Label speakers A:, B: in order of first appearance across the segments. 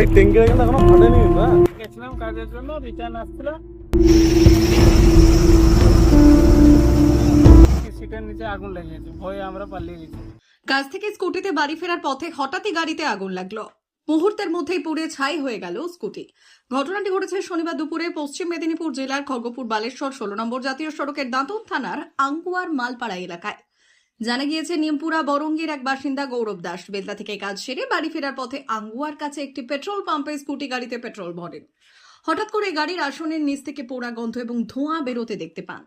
A: ভাই ট্যাঙ্কিটা কিন্তু এখনও ফাটেনি না?
B: গেছিলাম কাজের জন্য রিটার্ন আসছিল। সিটের নিচে আগুন লেগে গেছে ভয়ে আমরা পালিয়ে গেছি।
C: কাজ থেকে স্কুটিতে বাড়ি ফেরার পথে হঠাৎই গাড়িতে আগুন লাগল। মুহূর্তের মধ্যেই পুড়ে ছাই হয়ে গেল স্কুটি। ঘটনাটি ঘটেছে শনিবার দুপুরে পশ্চিম মেদিনীপুর জেলার খড়গপুর বালেশ্বর ষোলো নম্বর জাতীয় সড়কের দাঁতন থানার আঙ্গুয়ার মালপাড়া এলাকায়। জানা গিয়েছে, নিমপুরা বরঙ্গীর এক বাসিন্দা গৌরব দাস বেলদা থেকে কাজ সেরে বাড়ি ফেরার পথে আঙ্গুয়ার কাছে একটি পেট্রোল পাম্পে স্কুটি গাড়িতে পেট্রোল ভরেন। হঠাৎ করে গাড়ির আসনের নিচ থেকে পোড়া গন্ধ এবং ধোঁয়া বেরোতে দেখতে পান।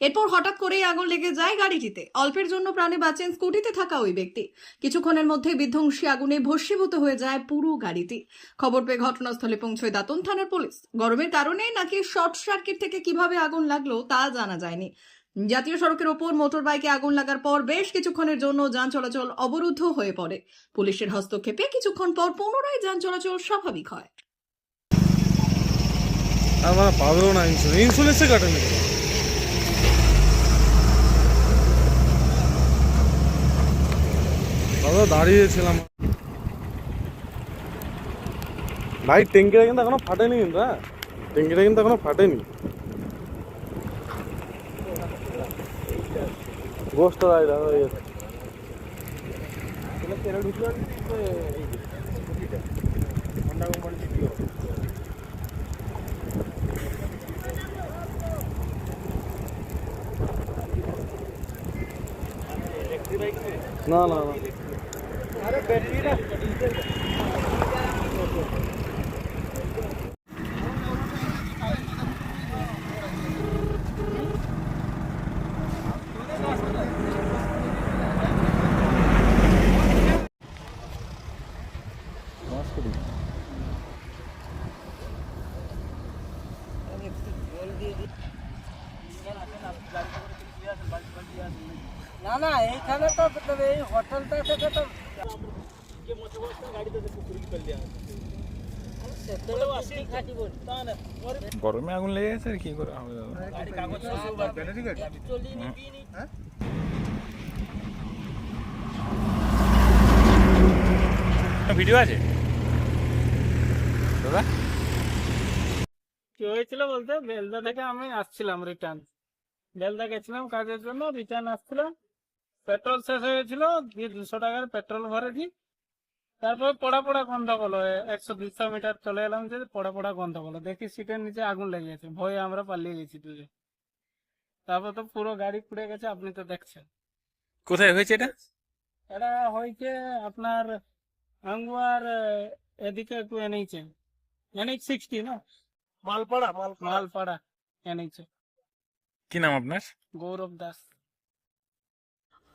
C: এরপর হঠাৎ করেই আগুন লেগে যায় গাড়িটিতে। অল্পের জন্য প্রাণে বাঁচেন স্কুটিতে থাকা ওই ব্যক্তি। কিছুক্ষণের মধ্যে বিধ্বংসী আগুনে ভস্মীভূত হয়ে যায় পুরো গাড়িটি। খবর পেয়ে ঘটনাস্থলে পৌঁছয় দাতন থানার পুলিশ। গরমের কারণে নাকি শর্ট সার্কিট থেকে কীভাবে আগুন লাগল তা জানা যায়নি। জাতীয় সড়কের ওপর মোটর বাইকে আগুন লাগার পর বেশ কিছুক্ষণের জন্য যান চলাচল অবরুদ্ধ হয়ে পড়ে। পুলিশের হস্তক্ষেপে কিছুক্ষণ পর পুনরায় যান চলাচল স্বাভাবিক হয়।
A: আমার পাবেও কাটেনি দাদা, দাঁড়িয়েছিলাম। ভাই, ট্যাঙ্কিটা কিন্তু এখনও ফাটেনি কিন্তু হ্যাঁ? ট্যাঙ্কিটা কিন্তু এখনও ফাটেনি। গোষ্ঠ দাঁড়িয়ে দাদা হয়ে গেছে না না না
B: এইখানে তো এই হোটেলটা থেকে তো
D: গরমে আগুন লেগে গেছে আর কি করে হবে দাদা? ভিডিও আছে? দাদা?
B: কি হয়েছিল বলতে? বেলদা থেকে আমি আসছিলাম রিটার্ন বেলদা গেছিলাম কাজের জন্য রিটার্ন আসছিলাম। পেট্রোল শেষ হয়ে গেছিল দিয়ে দুশো টাকার পেট্রোল ভরেছি। তারপর পড়া পড়া গন্ধ করল একশো দুশো মিটার চলে এলাম যে পড়া পড়া গন্ধ করল দেখি সিটের নিচে আগুন লেগে গেছে ভয়ে আমরা পালিয়ে গেছি দুজন। তারপর তো পুরো গাড়ি পুড়ে গেছে আপনি তো দেখছেন।
D: কোথায় হয়েছে এটা?
B: এটা হয়েছে আপনার আঙ্গুয়ার এদিকে একটু এনেছে এনএইচ সিক্সটি না? মালপাড়া মালপাড়া। এনেছে
D: কি নাম আপনার?
B: গৌরব দাস।